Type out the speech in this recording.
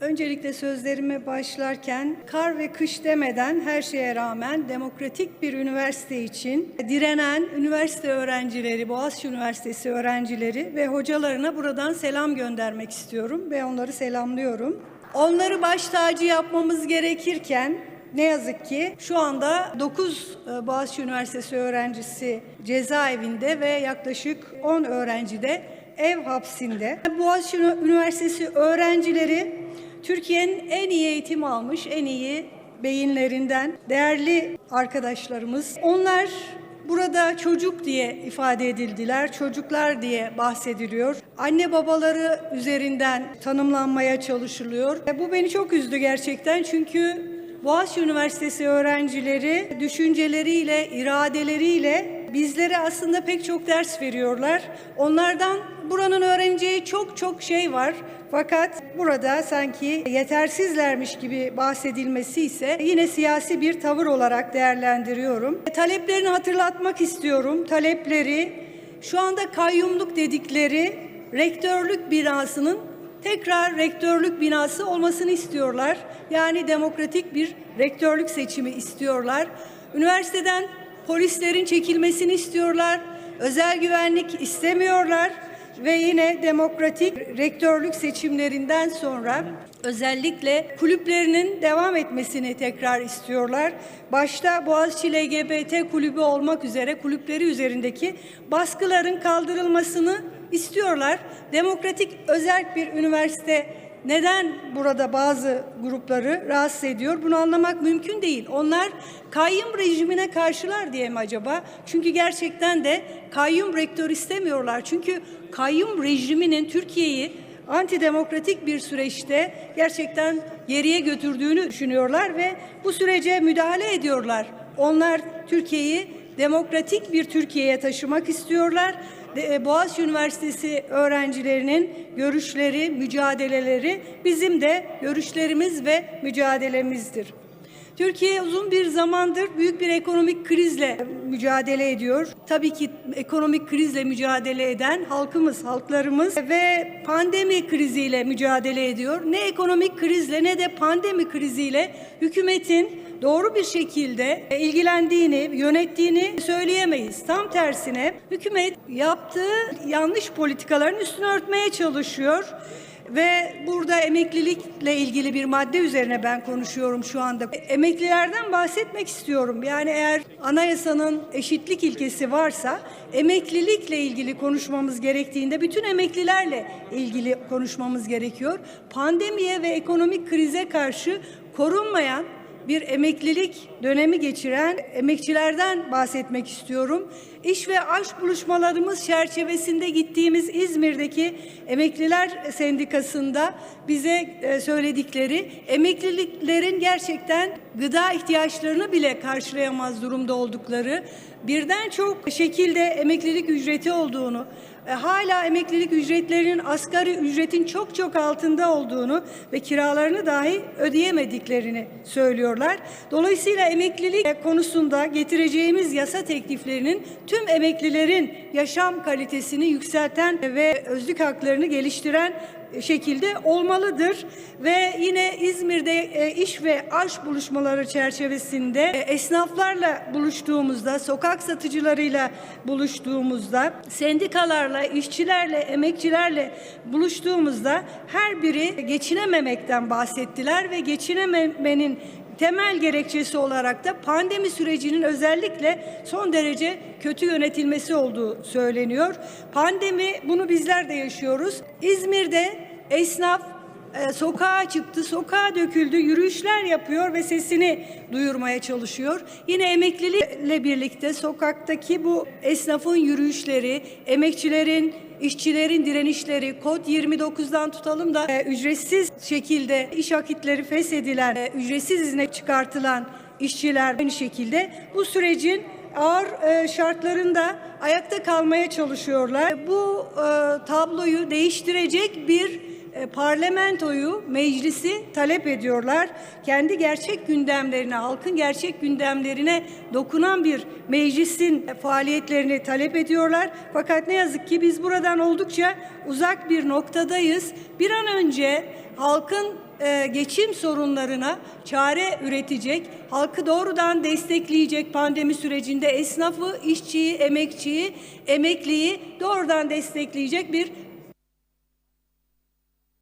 Öncelikle sözlerime başlarken kar ve kış demeden her şeye rağmen demokratik bir üniversite için direnen üniversite öğrencileri, Boğaziçi Üniversitesi öğrencileri ve hocalarına buradan selam göndermek istiyorum ve onları selamlıyorum. Onları baş tacı yapmamız gerekirken ne yazık ki şu anda 9 Boğaziçi Üniversitesi öğrencisi cezaevinde ve yaklaşık 10 öğrenci de ev hapsinde. Boğaziçi Üniversitesi öğrencileri Türkiye'nin en iyi eğitim almış, en iyi beyinlerinden değerli arkadaşlarımız. Onlar burada çocuk diye ifade edildiler, çocuklar diye bahsediliyor. Anne babaları üzerinden tanımlanmaya çalışılıyor. E, Bu beni çok üzdü gerçekten çünkü Boğaziçi Üniversitesi öğrencileri düşünceleriyle, iradeleriyle bizlere aslında pek çok ders veriyorlar. Onlardan buranın öğreneceği çok çok şey var. Fakat burada sanki yetersizlermiş gibi bahsedilmesi ise yine siyasi bir tavır olarak değerlendiriyorum. Taleplerini hatırlatmak istiyorum. Talepleri şu anda kayyumluk dedikleri rektörlük binasının tekrar rektörlük binası olmasını istiyorlar. Yani demokratik bir rektörlük seçimi istiyorlar. Üniversiteden polislerin çekilmesini istiyorlar. Özel güvenlik istemiyorlar ve yine demokratik rektörlük seçimlerinden sonra özellikle kulüplerinin devam etmesini tekrar istiyorlar. Başta Boğaziçi LGBT kulübü olmak üzere kulüpleri üzerindeki baskıların kaldırılmasını istiyorlar. Demokratik özel bir üniversite neden burada bazı grupları rahatsız ediyor? Bunu anlamak mümkün değil. Onlar kayyum rejimine karşılar diye mi acaba? Çünkü gerçekten de kayyum rektör istemiyorlar. Çünkü kayyum rejiminin Türkiye'yi antidemokratik bir süreçte gerçekten geriye götürdüğünü düşünüyorlar ve bu sürece müdahale ediyorlar. Onlar Türkiye'yi demokratik bir Türkiye'ye taşımak istiyorlar. De- Boğaziçi Üniversitesi öğrencilerinin görüşleri, mücadeleleri bizim de görüşlerimiz ve mücadelemizdir. Türkiye uzun bir zamandır büyük bir ekonomik krizle mücadele ediyor. Tabii ki ekonomik krizle mücadele eden halkımız, halklarımız ve pandemi kriziyle mücadele ediyor. Ne ekonomik krizle ne de pandemi kriziyle hükümetin doğru bir şekilde ilgilendiğini, yönettiğini söyleyemeyiz. Tam tersine hükümet yaptığı yanlış politikaların üstünü örtmeye çalışıyor. Ve burada emeklilikle ilgili bir madde üzerine ben konuşuyorum şu anda. Emeklilerden bahsetmek istiyorum. Yani eğer anayasanın eşitlik ilkesi varsa emeklilikle ilgili konuşmamız gerektiğinde bütün emeklilerle ilgili konuşmamız gerekiyor. Pandemiye ve ekonomik krize karşı korunmayan bir emeklilik dönemi geçiren emekçilerden bahsetmek istiyorum. İş ve aşk buluşmalarımız çerçevesinde gittiğimiz İzmir'deki Emekliler Sendikası'nda bize e, söyledikleri emekliliklerin gerçekten gıda ihtiyaçlarını bile karşılayamaz durumda oldukları, birden çok şekilde emeklilik ücreti olduğunu, e, hala emeklilik ücretlerinin asgari ücretin çok çok altında olduğunu ve kiralarını dahi ödeyemediklerini söylüyorlar. Dolayısıyla emeklilik konusunda getireceğimiz yasa tekliflerinin tüm emeklilerin yaşam kalitesini yükselten ve özlük haklarını geliştiren şekilde olmalıdır. Ve yine İzmir'de e, iş ve aş buluşmaları çerçevesinde e, esnaflarla buluştuğumuzda, sokak satıcılarıyla buluştuğumuzda, sendikalarla, işçilerle, emekçilerle buluştuğumuzda her biri geçinememekten bahsettiler ve geçinememenin temel gerekçesi olarak da pandemi sürecinin özellikle son derece kötü yönetilmesi olduğu söyleniyor. Pandemi bunu bizler de yaşıyoruz. İzmir'de esnaf e, sokağa çıktı, sokağa döküldü, yürüyüşler yapıyor ve sesini duyurmaya çalışıyor. Yine emeklilikle birlikte sokaktaki bu esnafın yürüyüşleri, emekçilerin, işçilerin direnişleri, kod 29'dan tutalım da e, ücretsiz şekilde iş akitleri feshedilen, e, ücretsiz izne çıkartılan işçiler aynı şekilde bu sürecin ağır e, şartlarında ayakta kalmaya çalışıyorlar. Bu tabloyu değiştirecek bir parlamentoyu, meclisi talep ediyorlar. Kendi gerçek gündemlerine, halkın gerçek gündemlerine dokunan bir meclisin faaliyetlerini talep ediyorlar. Fakat ne yazık ki biz buradan oldukça uzak bir noktadayız. Bir an önce halkın e, geçim sorunlarına çare üretecek, halkı doğrudan destekleyecek pandemi sürecinde esnafı, işçiyi, emekçiyi, emekliyi doğrudan destekleyecek bir